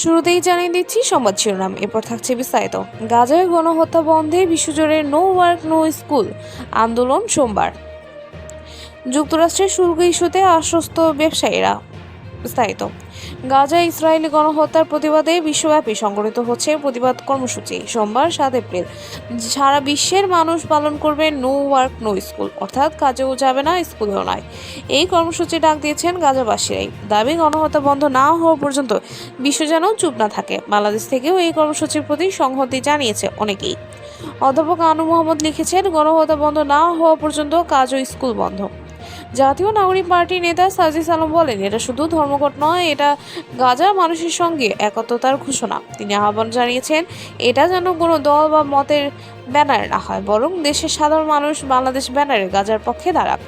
শুরুতেই জানিয়ে দিচ্ছি সংবাদ শিরোনাম। এরপর থাকছে বিস্তারিত। গাজায় গণহত্যা বন্ধে বিশ্বজুড়ে নো ওয়ার্ক, নো স্কুল আন্দোলন সোমবার। যুক্তরাষ্ট্রের শুল্ক ইস্যুতে আশ্বস্ত ব্যবসায়ীরা। বিস্তারিত। গাজা ইসরায়েলি গণহত্যার প্রতিবাদে বিশ্বব্যাপী সংগঠিত হচ্ছে প্রতিবাদ কর্মসূচি। সোমবার সাত এপ্রিল সারা বিশ্বের মানুষ পালন করবে নো ওয়ার্ক, নো স্কুল। অর্থাৎ কাজেও যাবে না, স্কুলেও নয়। এই কর্মসূচি ডাক দিয়েছেন গাজাবাসীরাই। দাবি, গণহত্যা বন্ধ না হওয়া পর্যন্ত বিশ্ব যেন চুপ না থাকে। বাংলাদেশ থেকেও এই কর্মসূচির প্রতি সংহতি জানিয়েছে অনেকেই। অধ্যাপক আনু মোহাম্মদ লিখেছেন, গণহত্যা বন্ধ না হওয়া পর্যন্ত কাজ ও স্কুল বন্ধ। জাতীয় নাগরিক পার্টির নেতা সাজিস আলম বলেন, এটা শুধু ধর্মঘট নয়, এটা গাজা মানুষের সঙ্গে একত্রতার ঘোষণা। তিনি আহ্বান জানিয়েছেন, এটা যেন কোনো দল বা মতের ব্যানার না হয়, বরং দেশের সাধারণ মানুষ বাংলাদেশ ব্যানারে গাজার পক্ষে দাঁড়াক।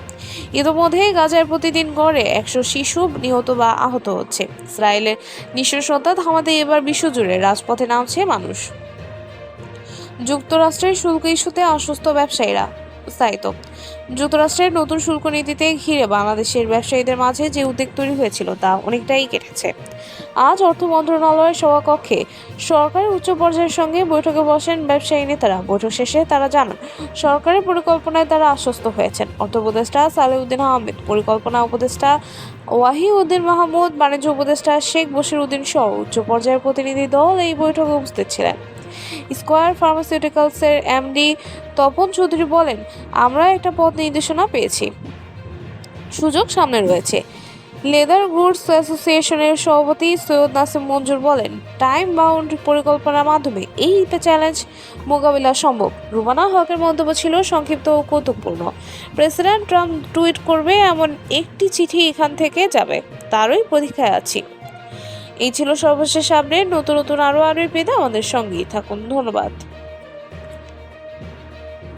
ইতোমধ্যে গাজায় প্রতিদিন গড়ে একশো শিশু নিহত বা আহত হচ্ছে। ইসরায়েলের নৃশংসতা থামাতে এবার বিশ্বজুড়ে রাজপথে নামছে মানুষ। যুক্তরাষ্ট্রের শুল্ক ইস্যুতে আশ্বস্ত ব্যবসায়ীরা স্থায়িত যুক্তরাষ্ট্রের নতুন শুল্ক নীতিতে ঘিরে বাংলাদেশের ব্যবসায়ীদের মাঝে যে উদ্বেগ তৈরি হয়েছিল তা অনেকটাই কেটেছে। আজ অর্থ মন্ত্রণালয়ের সভাকক্ষে সরকারের উচ্চ পর্যায়ের সঙ্গে বৈঠকে বসেন ব্যবসায়ী নেতারা। বৈঠক শেষে তারা জানান, সরকারের পরিকল্পনায় তারা আশ্বস্ত হয়েছেন। অর্থ উপদেষ্টা সালেউদ্দিন আহমেদ, পরিকল্পনা উপদেষ্টা ওয়াহিউদ্দিন মাহমুদ, বাণিজ্য উপদেষ্টা শেখ বশির উদ্দিন সহ উচ্চ পর্যায়ের প্রতিনিধি দল এই বৈঠকে উপস্থিত ছিলেন। স্কোয়ার ফার্মাসিউটিক্যালসের এমডি তপন চৌধুরী বলেন, আমরা একটা পথ নির্দেশনা পেয়েছি। সুযোগ সামনে রয়েছে। লেদার গুডস অ্যাসোসিয়েশনের সভাপতি সৈয়দ নাসিম মঞ্জুর বলেন, টাইম বাউন্ড পরিকল্পনার মাধ্যমে এই চ্যালেঞ্জ মোকাবিলা সম্ভব। রুমানা হকের মন্তব্য ছিল সংক্ষিপ্ত ও কৌতুকপূর্ণ। প্রেসিডেন্ট ট্রাম্প টুইট করবে, এমন একটি চিঠি এখান থেকে যাবে। তারই প্রতীক্ষায় আছি। এই ছিল সর্বশেষ আপডেট নতুন নতুন আরও আরও পেতে আমাদের সঙ্গেই থাকুন। ধন্যবাদ।